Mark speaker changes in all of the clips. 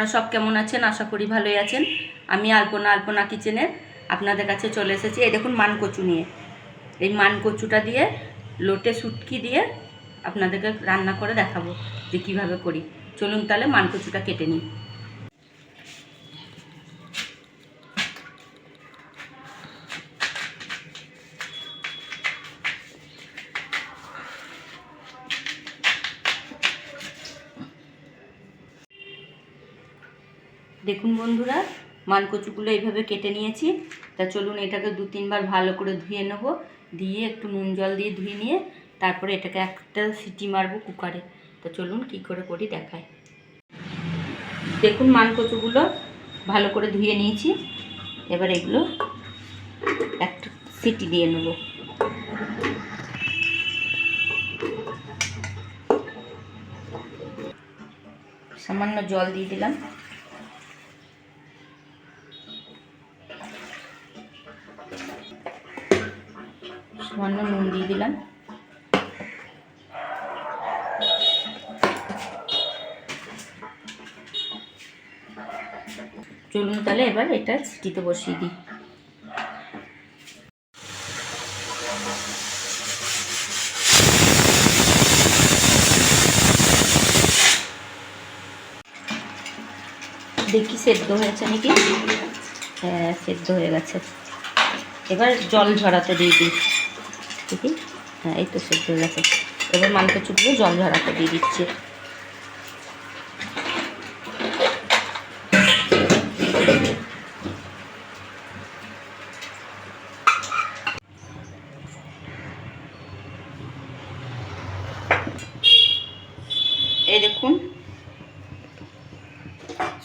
Speaker 1: আপনারা সব কেমন আছেন? আশা করি ভালোই আছেন। আমি আলপনা আলপনা কিচেনের আপনাদের কাছে চলে এসেছি। এই দেখুন মানকচু নিয়ে। এই মানকচুটা দিয়ে, লোটে সুটকি দিয়ে আপনাদেরকে রান্না করে দেখাবো যে কীভাবে করি। চলুন তাহলে মানকচুটা কেটে নিই। দেখুন বন্ধুরা মানকচুগুলো এইভাবে কেটে নিয়েছি। তা চলুন এটাকে দু তিনবার ভালো করে ধুয়ে নেব। দিয়ে একটু নুন জল দিয়ে ধুয়ে নিয়ে তারপরে এটাকে একটা সিটি মারবো কুকারে। তো চলুন কি করে করি দেখায় দেখুন মানকচুগুলো ভালো করে ধুয়ে নিয়েছি। এবার এগুলো একটা সিটি দিয়ে নেব। সামান্য জল দিয়ে দিলাম। সামান্য নুন দিয়ে দিলাম। চলুন তাহলে এবার এটা সিটিতে বসিয়ে দিই। দেখি সেদ্ধ হয়েছে নাকি? হ্যাঁ সেদ্ধ হয়ে গেছে। এবার জল ঝরাতে দিয়ে দিই। দেখি হ্যাঁ এই তো সেদ্ধ হয়ে গেছে। এবার মানকচুগুলো জল ঝরাতে দিয়ে দিচ্ছি। এই দেখুন,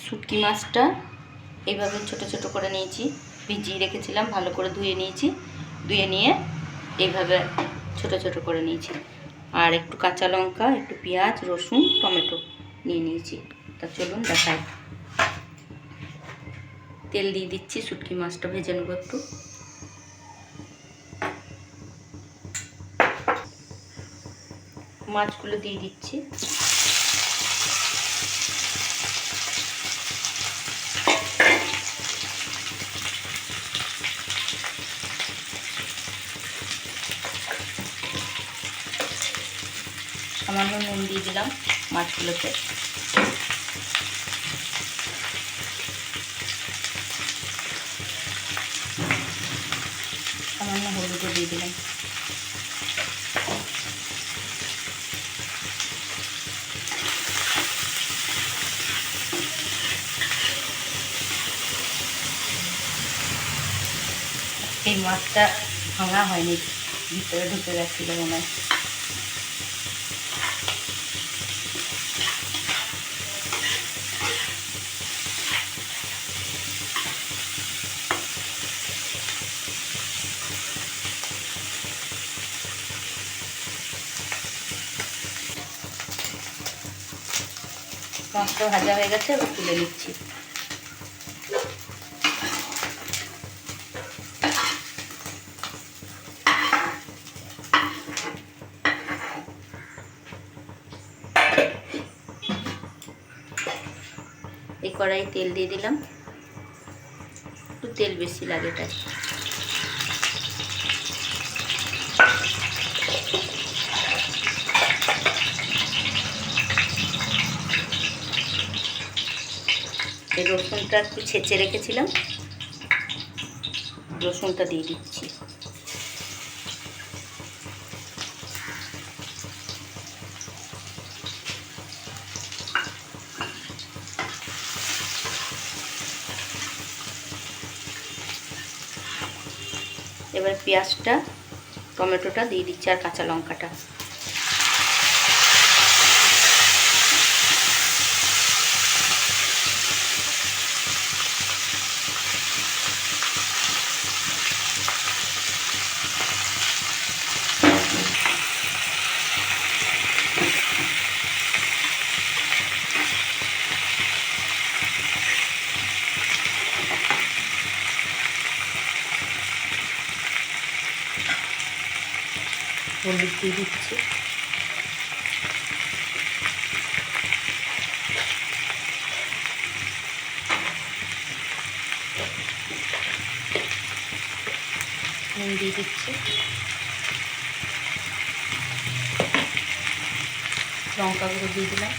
Speaker 1: শুটকি মাছটা এইভাবে ছোট ছোট করে নিয়েছি। ভিজিয়ে রেখেছিলাম, ভালো করে ধুয়ে নিয়েছি। ধুয়ে নিয়ে এইভাবে ছোট ছোট করে নিয়েছি। আর একটু কাঁচা লঙ্কা, একটু পেঁয়াজ, রসুন, টমেটো নিয়ে নিয়েছি। তা চলুন দেখাই। তেল দিয়ে দিচ্ছি শুটকি মাছটা ভেজে নেব একটু। মাছগুলো দিয়ে দিচ্ছি। সামান্য নুন দিয়ে দিলাম মাছগুলোতে। সামান্য হলুদও দিয়ে দিলাম। এই মাছটা ভাঙা হয়নি, ভিতরে ঢুকে গেছিল মনে হয়। মাছটা ভাজা হয়ে গেছে তুলে নিচ্ছি। এই কড়াই তেল দিয়ে দিলাম। একটু তেল বেশি লাগে তাই। এই রসুনটা একটু ছেঁচে রেখেছিলাম। রসুনটা দিয়ে দিচ্ছি। এবার পেঁয়াজটা, টমেটোটা দিয়ে দিচ্ছি আর কাঁচা লঙ্কাটা। দিয়ে দিচ্ছি। নুন দিয়ে দিচ্ছি। লঙ্কা দিয়ে দিলাম।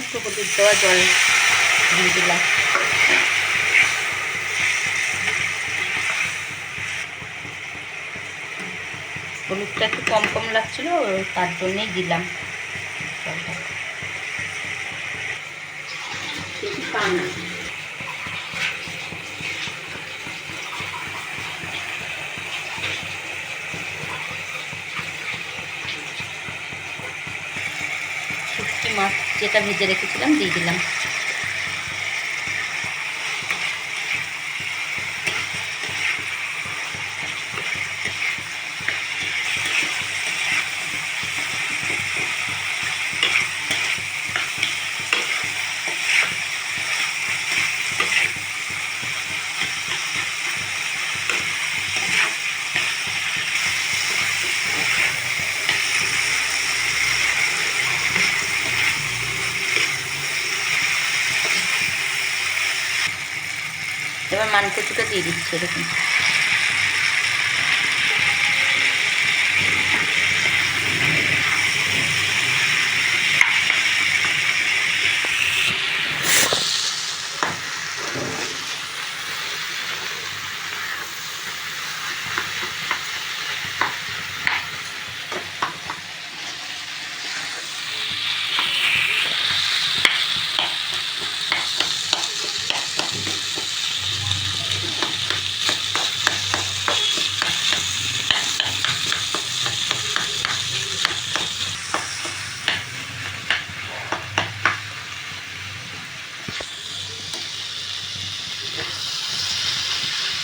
Speaker 1: একটু হলুদ দেওয়া জল দিয়ে দিলাম হলুদটা একটু কম কম লাগছিল, তার জন্যেই দিলাম। জলটা বেশি পান না। শুটকি মাছ যেটা ভেজে রেখেছিলাম দিয়ে দিলাম। এবার মানকচুটা দিয়ে দিচ্ছি এরকম।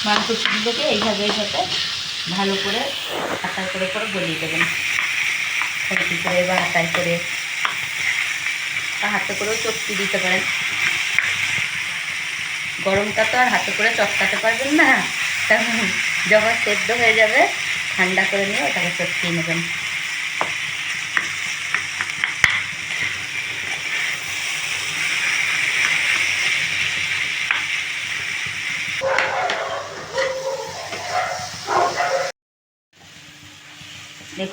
Speaker 1: মানকচুগুলোকে এইভাবে এইভাবে ভালো করে আটায় করে করে গলিয়ে দেবেন। খড়কি করে বা আটাই করে। বা হাতে করেও চটকি দিতে পারেন। গরমটা তো আর হাতে করে চটকাতে পারবেন না। যখন সেদ্ধ হয়ে যাবে, ঠান্ডা করে নিয়ে ওটাকে চটকিয়ে নেবেন।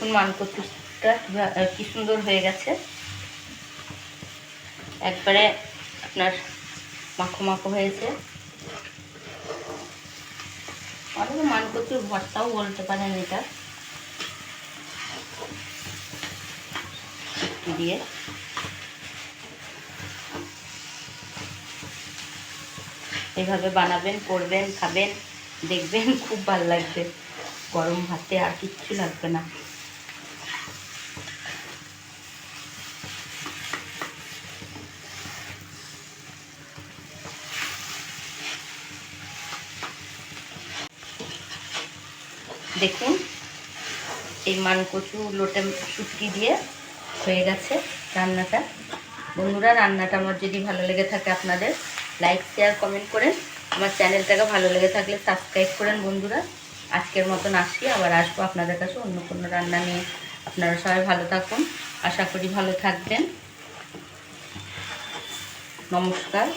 Speaker 1: দেখুন মানকচুটা কি সুন্দর হয়ে গেছে। একবারে আপনার মাখো মাখো হয়েছে। অনেকে মানকচুর ভর্তাও বলতে পারেন এটা। দিয়ে। এভাবে বানাবেন, করবেন, খাবেন, দেখবেন, খুব ভালো লাগবে। গরম ভাতে আর কিচ্ছু লাগবে না। দেখুন, এই মানকচু লোটে শুটকি দিয়ে হয়ে গেছে রান্নাটা। বন্ধুরা, রান্নাটা আমার যদি ভালো লেগে থাকে আপনাদের লাইক শেয়ার কমেন্ট করেন। আমার চ্যানেলটাকে ভালো লেগে থাকলে সাবস্ক্রাইব করেন বন্ধুরা। আজকের মতন আসি আবার আসব আপনাদের কাছে অন্য কোনো রান্না নিয়ে। আপনারা সবাই ভালো থাকুন, আশা করি ভালো থাকবেন। নমস্কার।